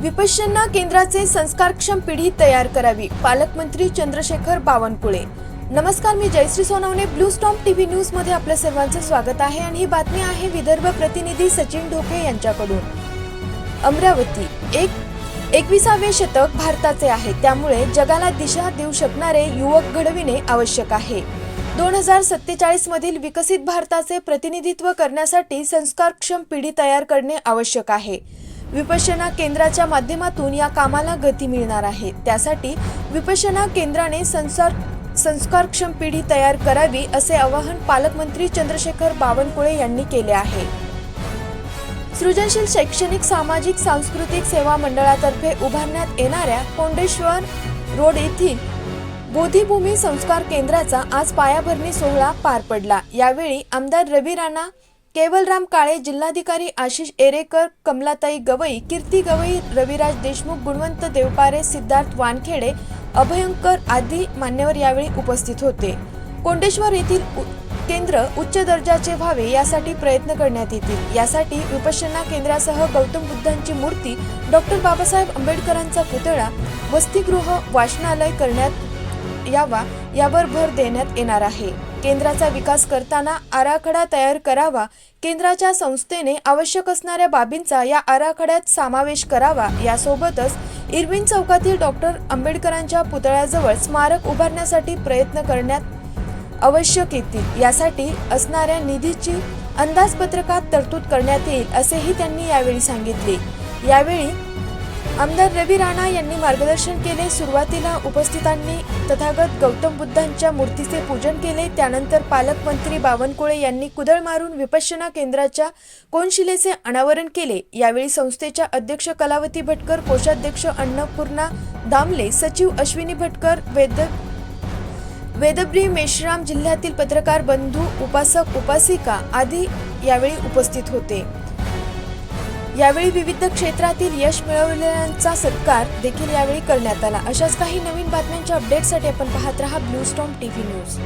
विपश्यना केंद्राचे संस्कारक्षम पिढी तयार करावी. पालकमंत्री चंद्रशेखर बावनकुळे. नमस्कार मी Jayashree Sonawane. Blue storm TV न्यूजमध्ये आपल्या सर्वांचं स्वागत आहे आणि ही बातमी आहे विदर्भ प्रतिनिधी सचिन ढोके यांच्याकडून. अमरावती एक एकविसावे शतक भारताचे आहे. त्यामुळे जगाला दिशा देऊ शकणारे युवक घडविणे आवश्यक आहे. दोन हजार सत्तेचाळीस मधील विकसित भारताचे प्रतिनिधित्व करण्यासाठी संस्कारक्षम पिढी तयार करणे आवश्यक आहे. विपशना केंद्राच्या माध्यमातून या कामाला गती मिळणार आहे. त्यासाठी विपशना केंद्राने संसार संस्कारक्षम पिढी तयार करावी असे आवाहन पालकमंत्री चंद्रशेखर बावनकुळे यांनी केले आहे. सृजनशील शैक्षणिक सामाजिक सांस्कृतिक सेवा मंडळातर्फे उभारण्यात येणाऱ्या कोंडेश्वर रोड येथील बोधीभूमी संस्कार केंद्राचा आज पायाभरणी सोहळा पार पडला. यावेळी आमदार रवी राणा केवलराम काळे जिल्हाधिकारी आशिष एरेकर कमलाताई गवई कीर्ती गवई रविराज देशमुख गुणवंत देवपारे सिद्धार्थ वानखेडे अभयंकर आदी मान्यवर यावेळी उपस्थित होते. कोंडेश्वर येथील उ- केंद्र उच्च दर्जाचे व्हावे यासाठी प्रयत्न करण्यात येतील. यासाठी विपश्यना केंद्रासह गौतम बुद्धांची मूर्ती डॉक्टर बाबासाहेब आंबेडकरांचा पुतळा वसतिगृह वाचनालय करण्यात यावा यावर भर देण्यात येणार आहे. केंद्राचा विकास करताना आराखडा तयार करावा केंद्राच्या संस्थेने आवश्यक असणाऱ्या बाबींचा या आराखड्यात समावेश करावा यासोबतच इरविन चौकातील डॉक्टर आंबेडकरांच्या पुतळ्याजवळ स्मारक उभारण्यासाठी प्रयत्न करण्यात आवश्यक येतील. यासाठी असणाऱ्या निधीची अंदाजपत्रकात तरतूद करण्यात येईल असेही त्यांनी यावेळी सांगितले. यावेळी आमदार रवी राणा यांनी मार्गदर्शन केले. सुरुवातीला उपस्थितांनी तथागत गौतम बुद्धांच्या मूर्तीचे पूजन केले. त्यानंतर पालकमंत्री बावनकुळे यांनी कुदळ मारून विपश्यना केंद्राच्या कोनशिलेचे अनावरण केले. यावेळी संस्थेच्या अध्यक्ष कलावती भटकर कोषाध्यक्ष अन्नपूर्णा दामले सचिव अश्विनी भटकर वेद वेदब्री मेश्राम जिल्ह्यातील पत्रकार बंधू उपासक उपासिका आदी यावेळी उपस्थित होते. यावेळी विविध क्षेत्रातील यश मिळवलेल्यांचा सत्कार देखील यावेळी करण्यात आला. अशाच काही नवीन बातम्यांच्या अपडेटसाठी आपण पाहत रहा ब्लू स्टॉम टीव्ही न्यूज